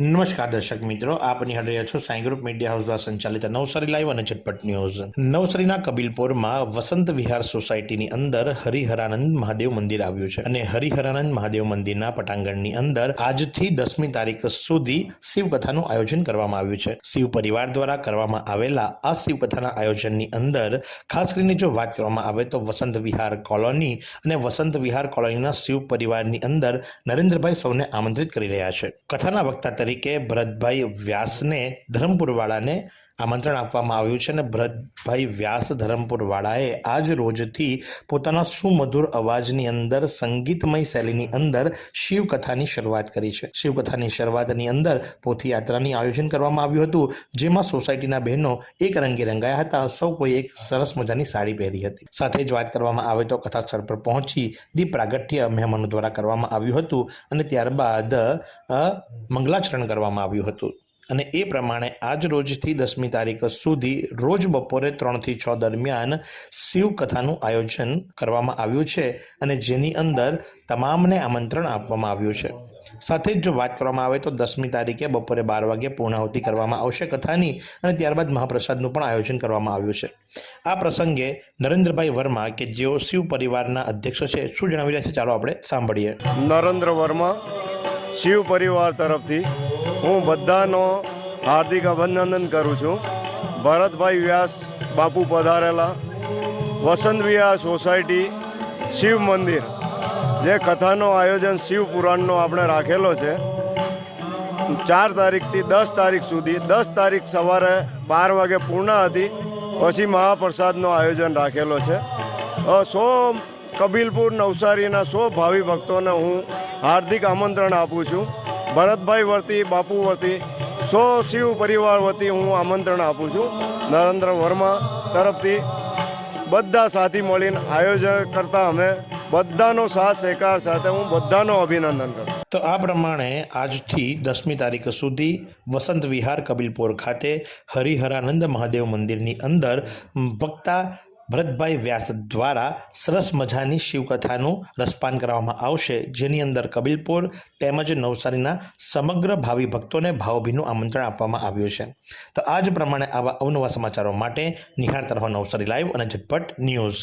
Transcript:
નમસ્કાર દર્શક મિત્રો, આપ નિહાળી રહ્યા છો સાંઈ ગ્રુપ મીડિયા હાઉસ દ્વારા સંચાલિત નવસારી લાઈવ અને ઝટપટ ન્યૂઝ. નવસારીના કબીલપુરમાં વસંત વિહાર સોસાયટીની અંદર હરિહરાનંદ મહાદેવ મંદિર આવ્યું છે અને હરિહરાનંદ મહાદેવ મંદિરના પટાંગણની અંદર આજથી દસમી તારીખ સુધી શિવકથાનું આયોજન કરવામાં આવ્યું છે. શિવ પરિવાર દ્વારા કરવામાં આવેલા આ શિવકથાના આયોજનની અંદર ખાસ કરીને જો વાત કરવામાં આવે તો વસંત વિહાર કોલોની અને વસંત વિહાર કોલોનીના શિવ પરિવારની અંદર નરેન્દ્રભાઈ સૌને આમંત્રિત કરી રહ્યા છે. કથાના વક્તા તરીકે ભરતભાઈ વ્યાસને ધરમપુરવાળાને આમંત્રણ આપવામાં આવ્યું છે અને ભરતભાઈ વ્યાસ ધરમપુરવાળાએ આજ રોજથી પોતાના સુમધુર અવાજની અંદર, સંગીતમય શૈલીની અંદર શિવકથાની શરૂઆત કરી છે. શિવકથાની શરૂઆતની અંદર પોથીયાત્રાની આયોજન કરવામાં આવ્યું હતું, જેમાં સોસાયટીના બહેનો એક રંગે રંગાયા હતા. સૌ કોઈ એક સરસ મજાની સાડી પહેરી હતી. સાથે જ વાત કરવામાં આવે તો કથા સ્થળ પર પહોંચી દીપ પ્રાગટ્ય મહેમાનો દ્વારા કરવામાં આવ્યું હતું અને ત્યારબાદ મંગલાચરણ કરવામાં આવ્યું હતું. અને એ પ્રમાણે આજ રોજથી દસમી તારીખ સુધી રોજ બપોરે ત્રણથી છ દરમિયાન શિવકથાનું આયોજન કરવામાં આવ્યું છે અને જેની અંદર તમામને આમંત્રણ આપવામાં આવ્યું છે. સાથે જ જો વાત કરવામાં આવે તો દસમી તારીખે બપોરે બાર વાગે પૂર્ણાહુતિ કરવામાં આવશે કથાની અને ત્યારબાદ મહાપ્રસાદનું પણ આયોજન કરવામાં આવ્યું છે. આ પ્રસંગે નરેન્દ્રભાઈ વર્મા કે જેઓ શિવ પરિવારના અધ્યક્ષ છે, શું જણાવી રહ્યા છે? ચાલો આપણે સાંભળીએ. નરેન્દ્ર વર્મા શિવ પરિવાર તરફથી હું બધાનો હાર્દિક અભિનંદન કરું છું. ભરતભાઈ વ્યાસ બાપુ પધારેલા, વસંત વિહાર સોસાયટી, શિવ મંદિર, જે કથાનો આયોજન શિવ પુરાણનો આપણે રાખેલો છે. ચાર તારીખથી દસ તારીખ સુધી, દસ તારીખ સવારે બાર વાગે પૂર્ણ હતી, પછી મહાપ્રસાદનું આયોજન રાખેલો છે. સો કબીલપુર નવસારીના સો ભાવિ ભક્તોને હું હાર્દિક આમંત્રણ આપું છું. ભરતભાઈ વતી બાપુ વતી સો શિવ પરિવાર વતી હું આમંત્રણ આપું છું. નરેન્દ્ર વર્મા તરફથી બધા સાથી મળીને આયોજન કરતા અમે બધાનો સાથ સહકાર સાથે હું બધાનો અભિનંદન કરું તો આ પ્રમાણે આજથી દસમી તારીખ સુધી વસંત વિહાર કબીલપુર ખાતે હરિહરાનંદ મહાદેવ મંદિરની અંદર વક્તા ભરતભાઈ વ્યાસ દ્વારા સરસ મજાની શિવકથાનું રસપાન કરવામાં આવશે, જેની અંદર કબીલપુર તેમજ નવસારીના સમગ્ર ભાવિ ભક્તોને ભાવભીનું આમંત્રણ આપવામાં આવ્યું છે. તો આ જ પ્રમાણે આવા અવનવા સમાચારો માટે નિહાળ તરફ નવસારી લાઈવ અને ઝટપટ ન્યૂઝ.